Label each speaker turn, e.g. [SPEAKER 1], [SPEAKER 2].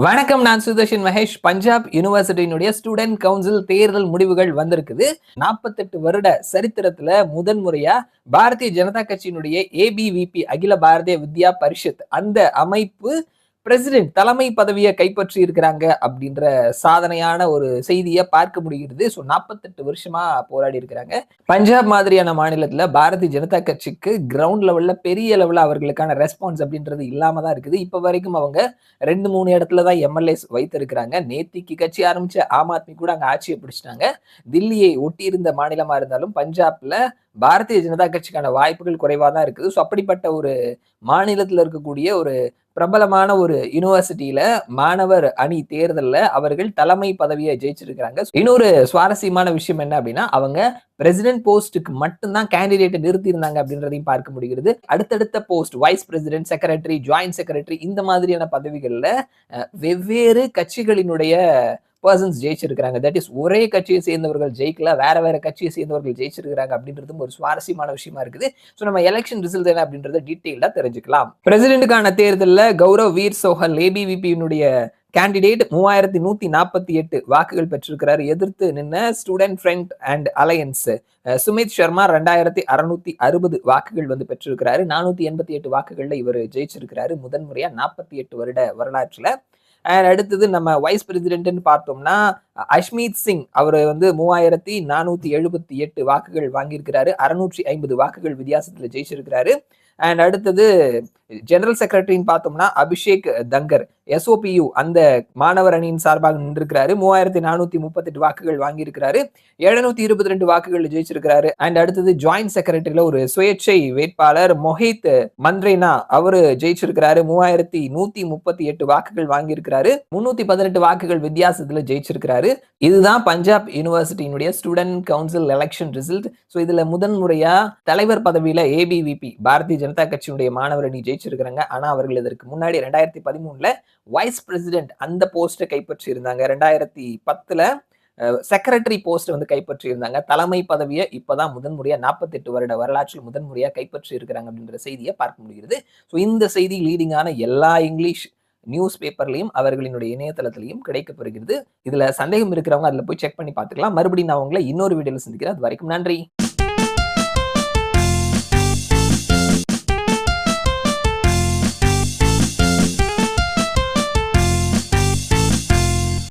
[SPEAKER 1] வணக்கம் நான் சுதர்ஷன் மகேஷ். பஞ்சாப் யூனிவர்சிட்டியினுடைய ஸ்டூடெண்ட் கவுன்சில் தேர்தல் முடிவுகள் வந்திருக்குது. நாற்பத்தெட்டு வருட சரித்திரத்துல முதன் முறையா பாரதிய ஜனதா கட்சியினுடைய ஏபிவிபி அகில பாரதிய வித்யா பரிஷத் அந்த அமைப்பு பிரசிடென்ட் தலைமை பதவியை கைப்பற்றி இருக்கிறாங்க அப்படின்ற சாதனையான ஒரு செய்தியை பார்க்க முடிகிறது. ஸோ நாற்பத்தெட்டு வருஷமா போராடி இருக்கிறாங்க. பஞ்சாப் மாதிரியான மாநிலத்தில் பாரதிய ஜனதா கட்சிக்கு கிரவுண்ட் லெவலில் பெரிய லெவலில் அவர்களுக்கான ரெஸ்பான்ஸ் அப்படின்றது இல்லாமல் தான் இருக்குது. இப்போ வரைக்கும் அவங்க ரெண்டு மூணு இடத்துல தான் எம்எல்ஏஸ் வைத்திருக்கிறாங்க. நேத்திக்கு கட்சி ஆரம்பிச்ச ஆம் ஆத்மி கூட அங்கே ஆட்சியை பிடிச்சிட்டாங்க. தில்லியை ஒட்டி இருந்த இருந்தாலும் பஞ்சாப்ல பாரதிய ஜனதா கட்சிக்கான வாய்ப்புகள் குறைவாக தான் இருக்குது. ஸோ அப்படிப்பட்ட ஒரு மாநிலத்தில் இருக்கக்கூடிய ஒரு பிரபலமான ஒரு யூனிவர்சிட்டியில மாணவர் அணி தேர்தலில் அவர்கள் தலைமை பதவியை ஜெயிச்சிருக்கிறாங்க. இன்னொரு சுவாரஸ்யமான விஷயம் என்ன அப்படின்னா அவங்க பிரசிடென்ட் போஸ்ட்டுக்கு மட்டும்தான் கேண்டிடேட்டை நிறுத்தி இருந்தாங்க அப்படின்றதையும் பார்க்க முடிகிறது. அடுத்தடுத்த post vice president secretary joint secretary இந்த மாதிரியான பதவிகளில் வெவ்வேறு கட்சிகளினுடைய பர்சன்ஸ் ஜெயிச்சிருக்கிறாங்க. தட் இஸ் ஒரே கட்சியை சேர்ந்தவர்கள் ஜெயிக்கல வேற வேற கட்சியை சேர்ந்தவர்கள் ஜெயிச்சிருக்கிறாங்க அப்படின்றதும் ஒரு சுவாரஸ்யமான விஷயமா இருக்குது. ஸோ நம்ம எலெக்ஷன் ரிசல்ட் என்ன அப்படின்றத டீட்டெயிலாக தெரிஞ்சுக்கலாம். பிரசிடென்ட்டுக்கான தேர்தலில் கௌரவ் வீர் சோஹல் ஏபிவிபியினுடைய கேண்டிடேட் மூவாயிரத்தி நூத்தி நாற்பத்தி எட்டு வாக்குகள் பெற்றிருக்கிறார். எதிர்த்து நின்ன student friend and alliance Sumit Sharma ரெண்டாயிரத்தி அறுநூத்தி அறுபது வாக்குகள் வந்து பெற்றிருக்கிறாரு. நானூத்தி எண்பத்தி எட்டு வாக்குகள்ல இவர் ஜெயிச்சிருக்கிறாரு. முதன்முறையா நாற்பத்தி எட்டு வருட வரலாற்றுல. அண்ட் அடுத்தது நம்ம வைஸ் பிரசிடென்ட்னு பார்த்தோம்னா அஷ்மீத் சிங். அவர் வந்து மூவாயிரத்தி நானூத்தி எழுபத்தி எட்டு வாக்குகள் வாங்கியிருக்கிறாரு. அறுநூற்றி ஐம்பது வாக்குகள் வித்தியாசத்துல ஜெயிச்சிருக்கிறாரு. அண்ட் அடுத்தது ஜெனரல் செக்ரட்டரின்னு பார்த்தோம்னா அபிஷேக் தங்கர். எஸ்ஓபியு அந்த மாணவர் அணியின் சார்பாக நின்றிருக்கிறாரு. மூவாயிரத்தி நானூத்தி முப்பத்தெட்டு வாக்குகள் வாங்கியிருக்கிறாரு. எழுநூத்தி இருபத்தி ரெண்டு வாக்குகள் ஜெயிச்சிருக்கிறாரு. அண்ட் அடுத்தது ஜாயிண்ட் செக்ரட்டரியில ஒரு சுயேட்சை வேட்பாளர் மொஹித் மந்த்ரேனா அவரு ஜெயிச்சிருக்கிறாரு. மூவாயிரத்தி நூத்தி முப்பத்தி எட்டு வாக்குகள் வாங்கியிருக்கிறாரு. முன்னூத்தி பதினெட்டு வாக்குகள் வித்தியாசத்துல ஜெயிச்சிருக்கிறாரு. இதுதான் Punjab யூனிவர்சிட்டியினுடைய student council election result so இதுல முதன்முறையா தலைவர் பதவியில ஏபிவிபி பாரதிய ஜனதா கட்சியினுடைய மாணவர் அணி ஜெயிச்சிருக்கிறாங்க. ஆனா அவர்கள் இதற்கு முன்னாடி ரெண்டாயிரத்தி பதிமூணுல வைஸ் பிரசிடென்ட் அந்த போஸ்ட்டை கைப்பற்றி இருந்தாங்க ரெண்டாயிரத்தி பத்தில் செக்ரட்டரி போஸ்ட் வந்து கைப்பற்றி இருந்தாங்க தலைமை பதவியை இப்பதான் முதன்முறையாக நாற்பத்தெட்டு வருட வரலாற்றில் முதன்முறையாக கைப்பற்றி இருக்கிறாங்க அப்படின்ற செய்தியை பார்க்க முடிகிறது. ஸோ இந்த செய்தி லீடிங்கான எல்லா இங்கிலீஷ் நியூஸ் பேப்பர்லையும் அவர்களினுடைய இணையதளத்திலையும் கிடைக்கப்பெறுகிறது. இதில் சந்தேகம் இருக்கிறவங்க அதில் போய் செக் பண்ணி பார்த்துக்கலாம். மறுபடியும் நான் உங்களை இன்னொரு வீடியோவில் சந்திக்கிறேன். அது வரைக்கும் நன்றி.